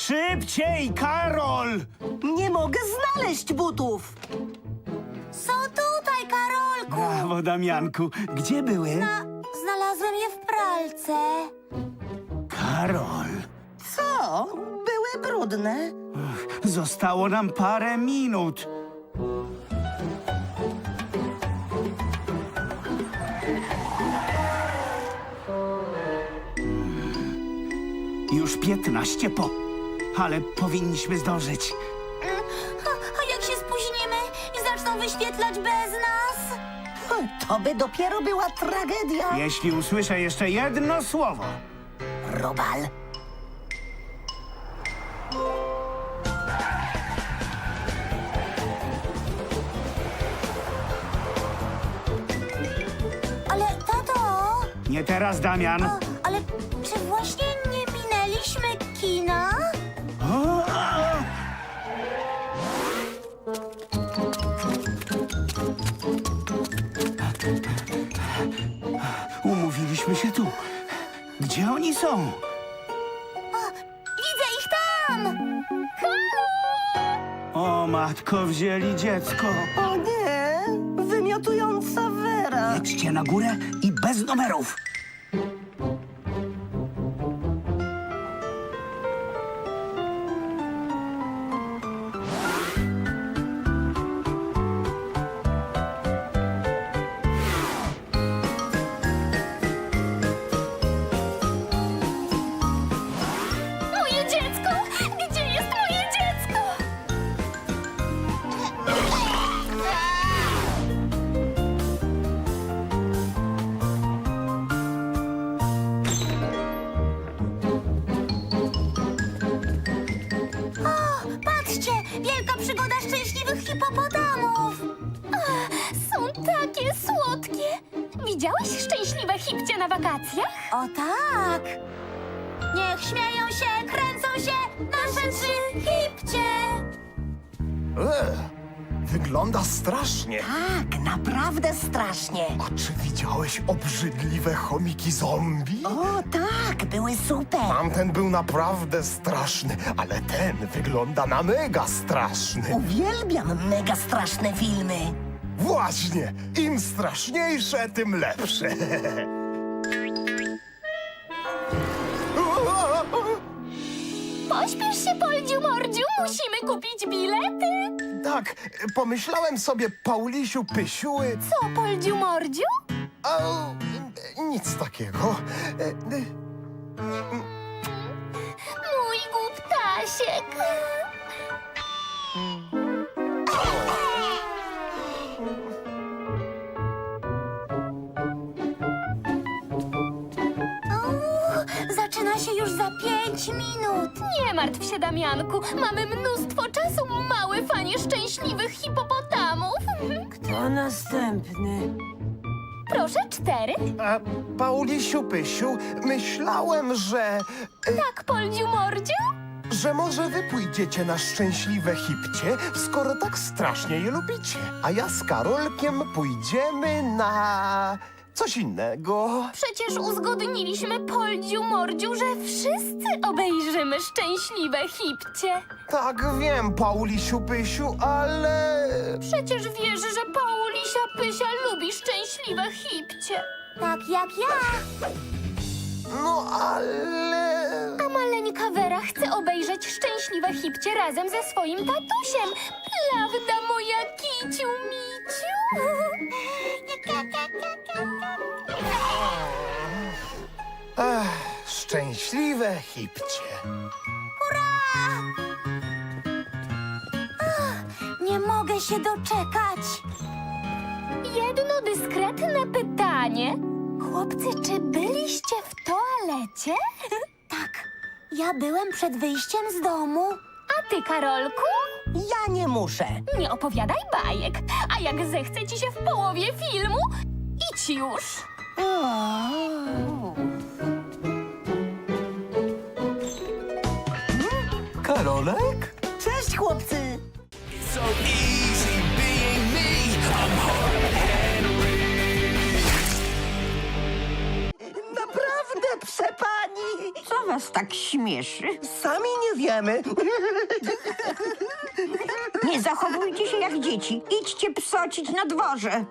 Szybciej, Karol! Nie mogę znaleźć butów. Są tutaj, Karolku! Brawo, Damianku. Gdzie były? A, znalazłem je w pralce. Karol, Co? Były brudne. zostało nam parę minut. Już piętnaście po, ale powinniśmy zdążyć. A, a jak się spóźnimy i zaczną wyświetlać bez nas? To by dopiero była tragedia. Jeśli usłyszę jeszcze jedno słowo, Robal. Ale tato, nie teraz, Damian. a, ale czy właśnie nie minęliśmy kina? Gdzie oni są? Widzę ich tam! O, matko, wzięli dziecko. O nie, wymiotująca Wera. Jedźcie na górę i bez numerów. Hipcie na wakacjach? O tak! Niech śmieją się, kręcą się nasze trzy hipcie! E, wygląda strasznie. Tak, naprawdę strasznie. A czy widziałeś obrzydliwe chomiki zombie? O tak, były super. Tamten był naprawdę straszny, ale ten wygląda na mega straszny. Uwielbiam mega straszne filmy. Właśnie, im straszniejsze, tym lepsze. się, Poldziu Mordziu, musimy kupić bilety. Tak, pomyślałem sobie, Paulisiu Pysiuły, Co, Poldziu Mordziu? a, nic takiego. E, e, Mój głuptasiek. Pięć minut! Nie martw się, Damianku. Mamy mnóstwo czasu, małe fanie szczęśliwych hipopotamów. To następny. Proszę, cztery. a, Paulisiu Pysiu, myślałem, że... e, Tak, Poldziu Mordziu? że może wy pójdziecie na szczęśliwe hipcie, skoro tak strasznie je lubicie. A ja z Karolkiem pójdziemy na coś innego. Przecież uzgodniliśmy, Poldziu Mordziu, że wszyscy obejrzymy szczęśliwe hipcie. Tak wiem, Paulisiu Pysiu, ale... Przecież wiesz, że Paulisia Pysia lubi szczęśliwe hipcie. Tak jak ja! No ale... A maleńka Wera chce obejrzeć szczęśliwe hipcie razem ze swoim tatusiem. Prawda, moja kiciu miciu? Ech, szczęśliwe hipcie. Nie mogę się doczekać! Jedno dyskretne pytanie. Chłopcy, czy byliście w toalecie? Tak, ja byłem przed wyjściem z domu. A ty, Karolku? Ja nie muszę. Nie opowiadaj bajek. A jak zechce ci się w połowie filmu, idź już. Karolek? Cześć, chłopcy. Naprawdę, przepani. Co was tak śmieszy? Sami nie wiemy. Nie zachowujcie się jak dzieci. Idźcie psocić na dworze.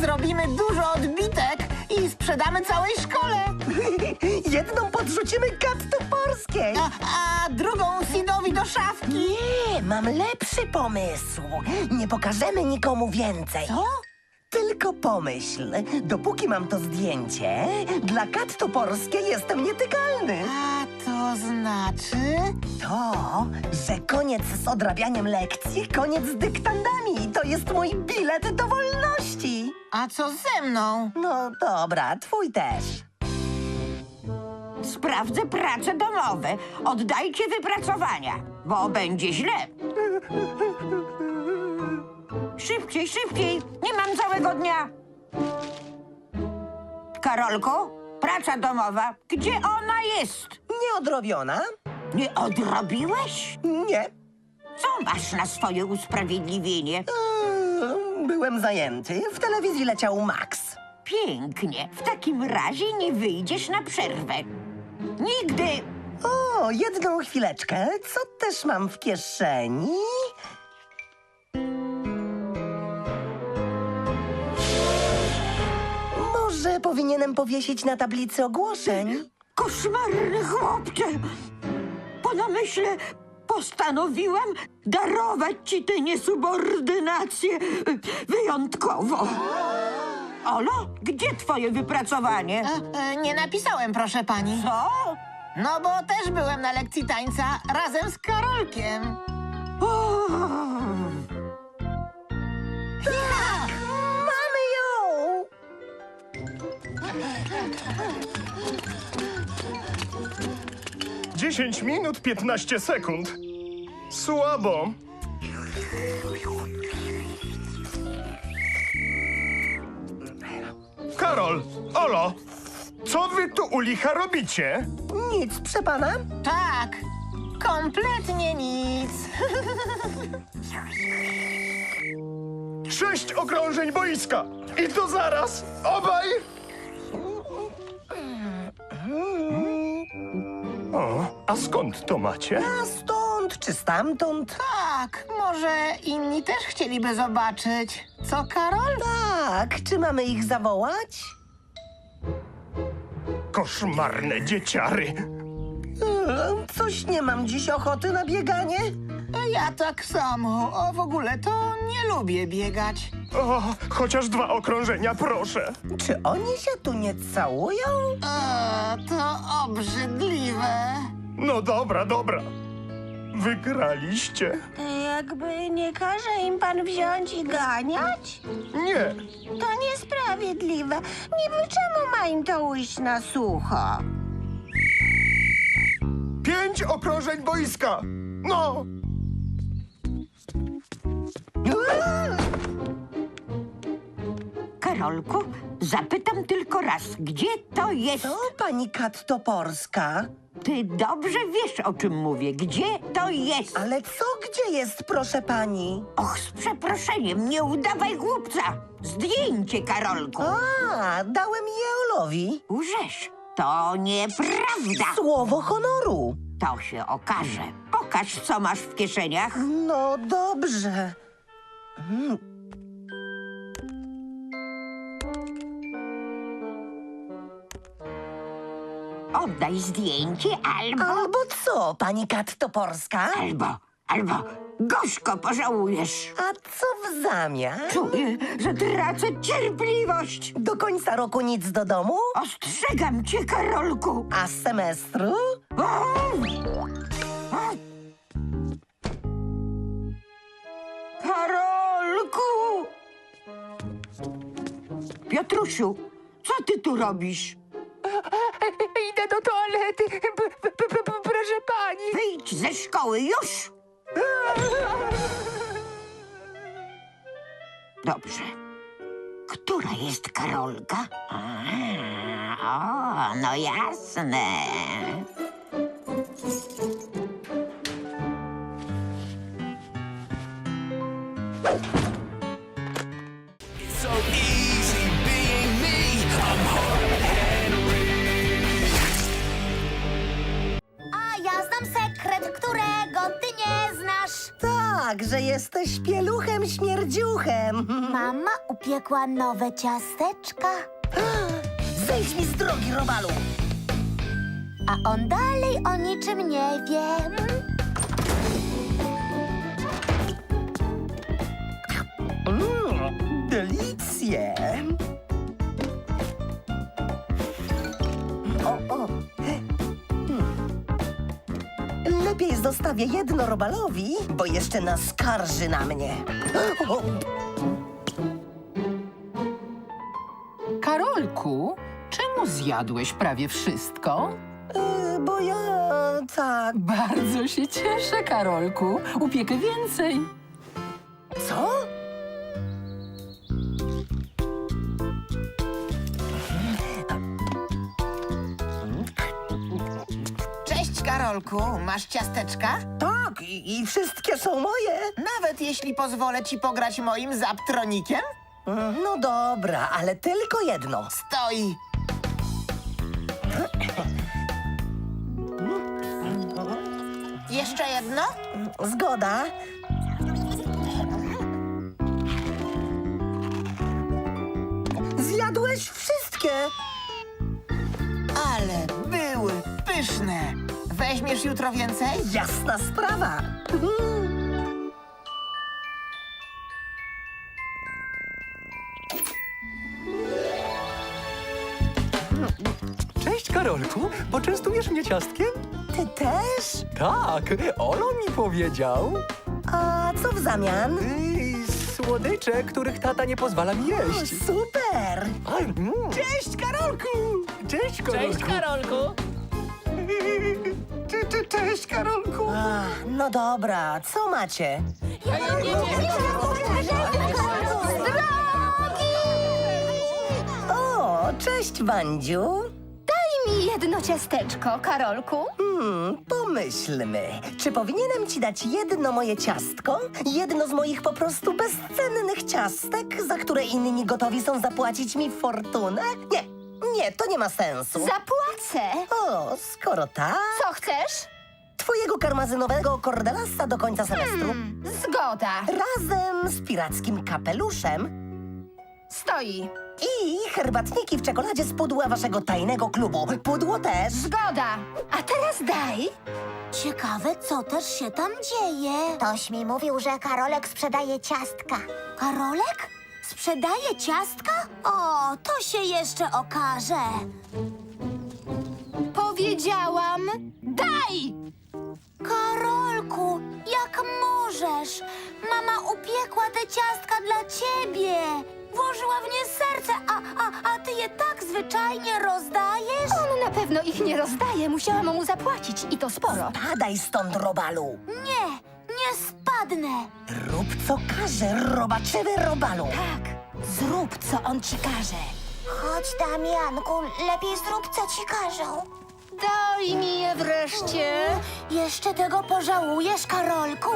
Zrobimy dużo odbitek i sprzedamy całej szkole. Jedną podrzucimy kat toporskiej. A, a drugą Sidowi do szafki. Nie, mam lepszy pomysł. Nie pokażemy nikomu więcej. Co? Tylko pomyśl, dopóki mam to zdjęcie, dla kat toporskiej jestem nietykalny. A to znaczy? To, że koniec z odrabianiem lekcji, koniec z dyktandami. To jest mój bilet do wolności. A co ze mną? No dobra, twój też. Sprawdzę prace domowe. Oddajcie wypracowania, bo będzie źle. Szybciej, szybciej. Nie mam całego dnia. Karolko, praca domowa. Gdzie ona jest? Nieodrobiona? Nie odrobiłeś? Nie. Co masz na swoje usprawiedliwienie? Eee, Byłem zajęty. W telewizji leciał Max. Pięknie. W takim razie nie wyjdziesz na przerwę. Nigdy. O, jedną chwileczkę. Co też mam w kieszeni? Może powinienem powiesić na tablicy ogłoszeń? Koszmarny chłopcze! Po namyśle postanowiłam darować ci tę niesubordynację wyjątkowo. Olo, gdzie twoje wypracowanie? E, e, nie napisałem, proszę pani. Co? No bo też byłem na lekcji tańca razem z Karolkiem. 10 minut 15 sekund. Słabo. Karol, Olo, co wy tu u licha robicie? Nic, prze pana. Tak, kompletnie nic. Sześć okrążeń boiska! I to zaraz! Obaj! A skąd to macie? A stąd czy stamtąd? Tak, może inni też chcieliby zobaczyć. Co, Karol? Tak, czy mamy ich zawołać? Koszmarne dzieciary! Eee, Coś nie mam dziś ochoty na bieganie. Ja tak samo. O, w ogóle to nie lubię biegać. O, chociaż dwa okrążenia, proszę! Czy oni się tu nie całują? E, to obrzydliwe. No dobra, dobra. Wygraliście. Jakby nie każe im pan wziąć i ganiać? Nie, To niesprawiedliwe. Niby czemu ma im to ujść na sucho? pięć okrążeń boiska! No! Karolku, zapytam tylko raz, gdzie to jest? To pani Kat Toporska. Ty dobrze wiesz, o czym mówię. Gdzie to jest? Ale co gdzie jest, proszę pani? Och, z przeproszeniem, nie udawaj głupca. Zdjęcie, Karolku. A, dałem je Olowi. Łżesz. To nieprawda. Słowo honoru. To się okaże. Pokaż, co masz w kieszeniach. No dobrze. Oddaj zdjęcie albo... Albo co, pani Kat Toporska? Albo, albo gorzko pożałujesz. A co w zamian? Czuję, że tracę cierpliwość. Do końca roku nic do domu? Ostrzegam cię, Karolku. A z semestru? O! O! Karolku! Piotrusiu, co ty tu robisz? Idę do toalety, proszę pani. Wyjdź ze szkoły już! Dobrze. Która jest Karolka? O, no jasne. Także jesteś pieluchem śmierdziuchem. Mama upiekła nowe ciasteczka, Zejdź mi z drogi, Robalu. a on dalej o niczym nie wie. Mmm, delicje. Zostawię jedno Robalowi, bo jeszcze naskarży na mnie. O, Karolku, czemu zjadłeś prawie wszystko? y, bo ja tak... Bardzo się cieszę, Karolku. Upiekę więcej. Masz ciasteczka? Tak, i, i wszystkie są moje. Nawet jeśli pozwolę ci pograć moim zaptronikiem? No dobra, ale tylko jedno. Stoi. Jeszcze jedno? Zgoda. Zjadłeś wszystkie. Ale były pyszne. Weźmiesz jutro więcej? Jasna sprawa. Cześć Karolku, poczęstujesz mnie ciastkiem? Ty też? Tak, Olo mi powiedział. A co w zamian? Yy, słodycze, których tata nie pozwala mi O, jeść. super. A, mm. Cześć, Karolku! Cześć Karolku. Karolku. Cze- cze- Cześć Karolku. A, no dobra, co macie? O, cześć, Wandziu. Daj mi jedno ciasteczko, Karolku. Hmm, pomyślmy. Czy powinienem ci dać jedno moje ciastko? Jedno z moich po prostu bezcennych ciastek, za które inni gotowi są zapłacić mi fortunę? Nie, nie, to nie ma sensu. Zapłacę. O, skoro tak, Co chcesz? twojego karmazynowego kordelasa do końca semestru. Zgoda. Razem z pirackim kapeluszem Stoi. i herbatniki w czekoladzie z pudła waszego tajnego klubu. Pudło też. Zgoda. A teraz daj. Ciekawe, co też się tam dzieje. Toś mi mówił, że Karolek sprzedaje ciastka. Karolek? Sprzedaje ciastka? O, to się jeszcze okaże. Powiedziałam, daj! Karolku, jak możesz? Mama upiekła te ciastka dla ciebie. Włożyła w nie serce, a, a, a ty je tak zwyczajnie rozdajesz? On na pewno ich nie rozdaje. Musiałam mu zapłacić i to sporo. Padaj stąd, robalu. Nie, nie spadnę. Rób co każe, robaczywy robalu. Tak, zrób co on ci każe. Chodź, Damianku, lepiej zrób, co ci każą. Daj mi je wreszcie. Jeszcze tego pożałujesz, Karolku.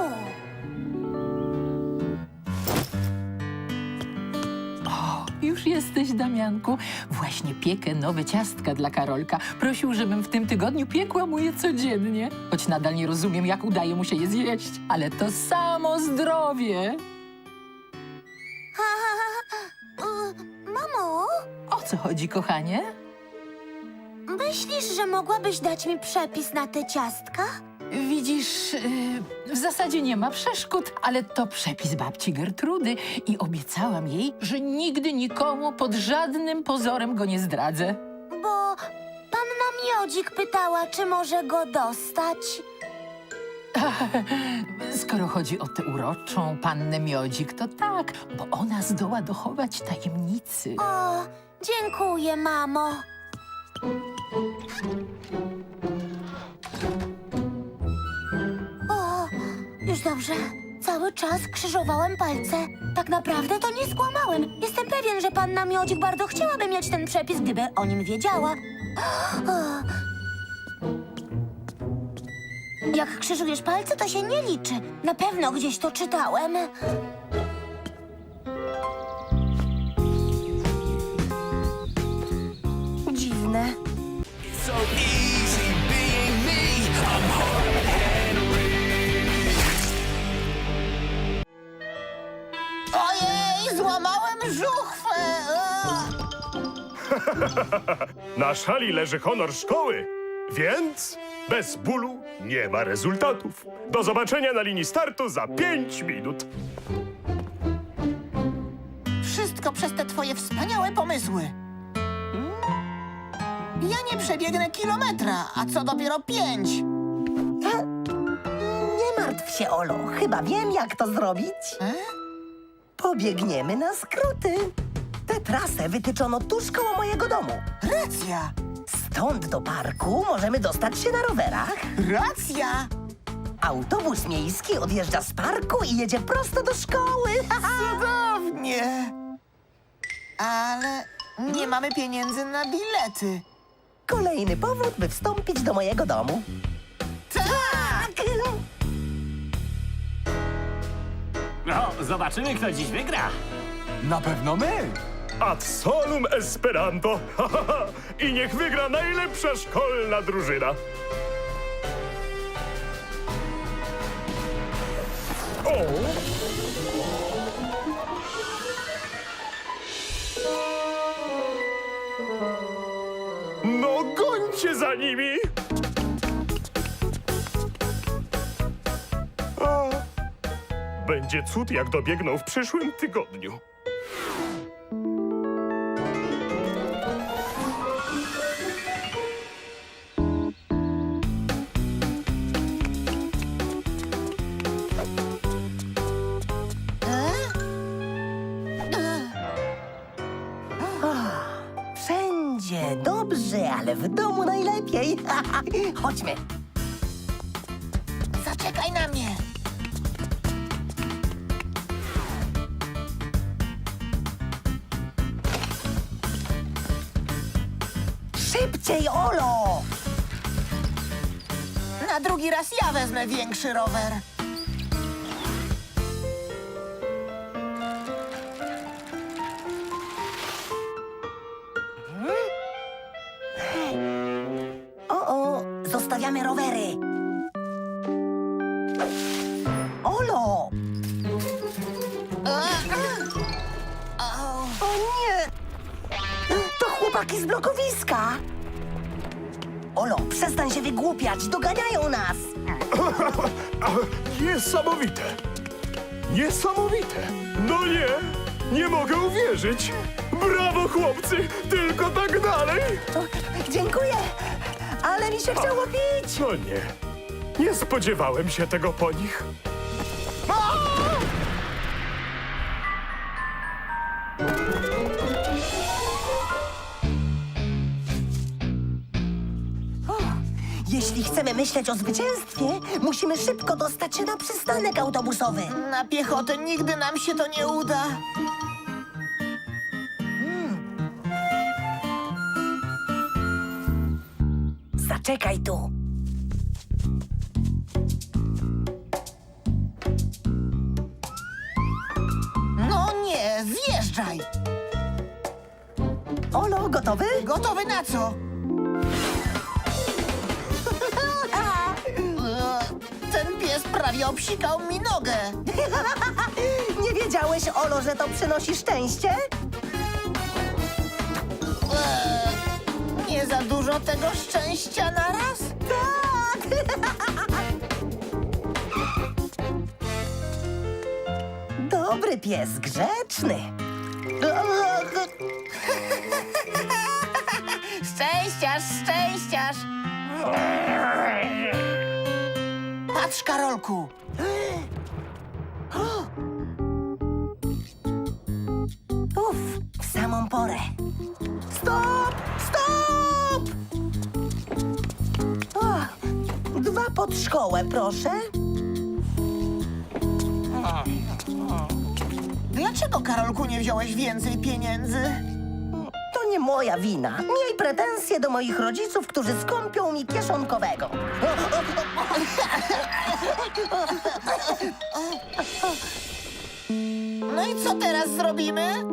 Już jesteś, Damianku. Właśnie piekę nowe ciastka dla Karolka. Prosił, żebym w tym tygodniu piekła mu je codziennie. Choć nadal nie rozumiem, jak udaje mu się je zjeść. Ale to samo zdrowie. Mamo, O co chodzi, kochanie? myślisz, że mogłabyś dać mi przepis na te ciastka? Widzisz, yy, w zasadzie nie ma przeszkód, ale to przepis babci Gertrudy i obiecałam jej, że nigdy nikomu pod żadnym pozorem go nie zdradzę. Bo panna Miodzik pytała, czy może go dostać. Skoro chodzi o tę uroczą pannę Miodzik, to tak, bo ona zdoła dochować tajemnicy. O, dziękuję, mamo. Już dobrze. Cały czas krzyżowałem palce. Tak naprawdę to nie skłamałem. Jestem pewien, że panna Miodzik bardzo chciałaby mieć ten przepis, gdyby o nim wiedziała. Jak krzyżujesz palce, to się nie liczy. Na pewno gdzieś to czytałem. Na szali leży honor szkoły, więc bez bólu nie ma rezultatów. Do zobaczenia na linii startu za 5 minut. Wszystko przez te twoje wspaniałe pomysły. Ja nie przebiegnę kilometra, a co dopiero pięć. Nie martw się, Olo. Chyba wiem, jak to zrobić. Pobiegniemy na skróty. Tę trasę wytyczono tuż koło mojego domu. Racja, Stąd do parku możemy dostać się na rowerach. racja. Autobus miejski odjeżdża z parku i jedzie prosto do szkoły. Cudownie. Ale nie mamy pieniędzy na bilety. Kolejny powód, by wstąpić do mojego domu. Tak! No, zobaczymy, kto dziś wygra. Na pewno my. Ad solum Esperanto! I niech wygra najlepsza szkolna drużyna. O! No gońcie za nimi! Będzie cud, jak dobiegną w przyszłym tygodniu. Wszędzie dobrze, ale w domu najlepiej. Chodźmy. Na drugi raz ja wezmę większy rower. O, o, zostawiamy rowery. Olo! O nie! To chłopaki z blokowiska! Olo, przestań się wygłupiać, doganiają nas! Niesamowite! Niesamowite! No nie! Nie mogę uwierzyć! Brawo, chłopcy! Tylko tak dalej! Dziękuję, ale mi się chciało pić! No nie. Nie spodziewałem się tego po nich. Jeśli chcemy myśleć o zwycięstwie, musimy szybko dostać się na przystanek autobusowy. Na piechotę nigdy nam się to nie uda. Zaczekaj tu. No nie, zjeżdżaj. Olo, gotowy? Gotowy na co? Pies prawie obsikał mi nogę. Nie wiedziałeś, Olo, że to przynosi szczęście? Eee, Nie za dużo tego szczęścia na raz? Tak! Dobry pies, grzeczny. Szczęściarz, szczęściarz! Patrz, Karolku! Uf, w samą porę. Stop! Stop! Dwa pod szkołę, proszę. Dlaczego, Karolku, nie wziąłeś więcej pieniędzy? Nie moja wina. Miej pretensje do moich rodziców, którzy skąpią mi kieszonkowego. No i co teraz zrobimy?